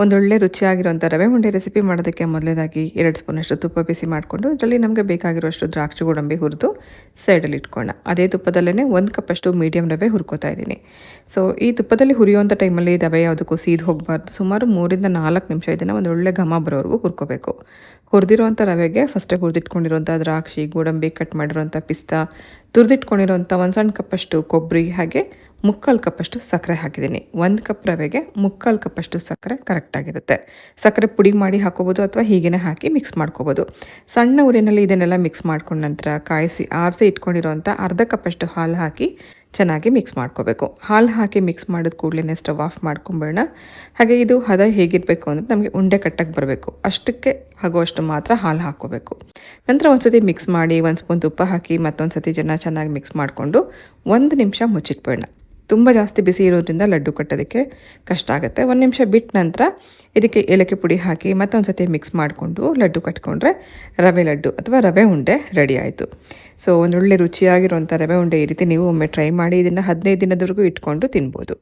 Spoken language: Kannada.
ಒಂದೊಳ್ಳೆ ರುಚಿಯಾಗಿರುವಂಥ ರವೆ ಉಂಡೆ ರೆಸಿಪಿ ಮಾಡೋದಕ್ಕೆ ಮೊದಲೇದಾಗಿ ಎರಡು ಸ್ಪೂನಷ್ಟು ತುಪ್ಪ ಬಿಸಿ ಮಾಡಿಕೊಂಡು ಅದರಲ್ಲಿ ನಮಗೆ ಬೇಕಾಗಿರುವಷ್ಟು ದ್ರಾಕ್ಷಿ ಗೋಡಂಬಿ ಹುರಿದು ಸೈಡಲ್ಲಿ ಇಟ್ಕೊಳ್ಳೋಣ. ಅದೇ ತುಪ್ಪದಲ್ಲೇ ಒಂದು ಕಪ್ಪಷ್ಟು ಮೀಡಿಯಂ ರವೆ ಹುರ್ಕೋತಾ ಇದ್ದೀನಿ. ಸೊ ಈ ತುಪ್ಪದಲ್ಲಿ ಹುರಿಯುವಂಥ ಟೈಮಲ್ಲಿ ರವೆ ಯಾವುದಕ್ಕೂ ಸೀದು ಹೋಗಬಾರ್ದು. ಸುಮಾರು ಮೂರಿಂದ ನಾಲ್ಕು ನಿಮಿಷ ಇದನ್ನು ಒಂದು ಒಳ್ಳೆ ಘಮ ಬರೋವರೆಗೂ ಹುರ್ಕೋಬೇಕು. ಹುರಿದಿರುವಂಥ ರವೆಗೆ ಫಸ್ಟೇ ಹುರಿದಿಟ್ಕೊಂಡಿರುವಂಥ ದ್ರಾಕ್ಷಿ, ಗೋಡಂಬಿ ಕಟ್ ಮಾಡಿರುವಂಥ ಪಿಸ್ತಾ ತುರಿದಿಟ್ಕೊಂಡಿರುವಂಥ ಒಂದು ಸಣ್ಣ ಕಪ್ಪಷ್ಟು ಕೊಬ್ಬರಿ, ಹಾಗೆ ಮುಕ್ಕಾಲು ಕಪ್ಪಷ್ಟು ಸಕ್ಕರೆ ಹಾಕಿದ್ದೀನಿ. ಒಂದು ಕಪ್ ರವೆಗೆ ಮುಕ್ಕಾಲು ಕಪ್ಪಷ್ಟು ಸಕ್ಕರೆ ಕರೆಕ್ಟಾಗಿರುತ್ತೆ ಸಕ್ಕರೆ ಪುಡಿ ಮಾಡಿ ಹಾಕೋಬೋದು ಅಥವಾ ಹೀಗೇ ಹಾಕಿ ಮಿಕ್ಸ್ ಮಾಡ್ಕೋಬೋದು. ಸಣ್ಣ ಊರಿನಲ್ಲಿ ಇದನ್ನೆಲ್ಲ ಮಿಕ್ಸ್ ಮಾಡ್ಕೊಂಡ ನಂತರ ಕಾಯಿಸಿ ಆರಿಸಿ ಇಟ್ಕೊಂಡಿರೋಂಥ ಅರ್ಧ ಕಪ್ಪಷ್ಟು ಹಾಲು ಹಾಕಿ ಚೆನ್ನಾಗಿ ಮಿಕ್ಸ್ ಮಾಡ್ಕೋಬೇಕು. ಹಾಲು ಹಾಕಿ ಮಿಕ್ಸ್ ಮಾಡಿದ ಕೂಡಲೇ ಸ್ಟವ್ ಆಫ್ ಮಾಡ್ಕೊಂಬೇಡ. ಹಾಗೆ ಇದು ಹದ ಹೇಗಿರಬೇಕು ಅಂದರೆ ನಮಗೆ ಉಂಡೆ ಕಟ್ಟಕ್ಕೆ ಬರಬೇಕು. ಅಷ್ಟಕ್ಕೆ ಆಗುವಷ್ಟು ಮಾತ್ರ ಹಾಲು ಹಾಕೋಬೇಕು. ನಂತರ ಒಂದು ಸತಿ ಮಿಕ್ಸ್ ಮಾಡಿ ಒಂದು ಸ್ಪೂನ್ ತುಪ್ಪ ಹಾಕಿ ಮತ್ತೊಂದು ಸತಿ ಜನ ಚೆನ್ನಾಗಿ ಮಿಕ್ಸ್ ಮಾಡಿಕೊಂಡು ಒಂದು ನಿಮಿಷ ಮುಚ್ಚಿಟ್ಬೇಡ ತುಂಬ ಜಾಸ್ತಿ ಬಿಸಿ ಇರೋದ್ರಿಂದ ಲಡ್ಡು ಕಟ್ಟೋದಕ್ಕೆ ಕಷ್ಟ ಆಗುತ್ತೆ. ಒಂದು ನಿಮಿಷ ಬಿಟ್ಟ ನಂತರ ಇದಕ್ಕೆ ಏಲಕ್ಕಿ ಪುಡಿ ಹಾಕಿ ಮತ್ತೊಂದು ಸತಿ ಮಿಕ್ಸ್ ಮಾಡಿಕೊಂಡು ಲಡ್ಡು ಕಟ್ಕೊಂಡ್ರೆ ರವೆ ಲಡ್ಡು ಅಥವಾ ರವೆ ಉಂಡೆ ರೆಡಿ ಆಯಿತು. ಸೊ ಒಂದೊಳ್ಳೆ ರುಚಿಯಾಗಿರುವಂಥ ರವೆ ಉಂಡೆ ಈ ರೀತಿ ನೀವು ಒಮ್ಮೆ ಟ್ರೈ ಮಾಡಿ, ಇದನ್ನು ಹದಿನೈದು ದಿನದವರೆಗೂ ಇಟ್ಕೊಂಡು ತಿನ್ಬೋದು.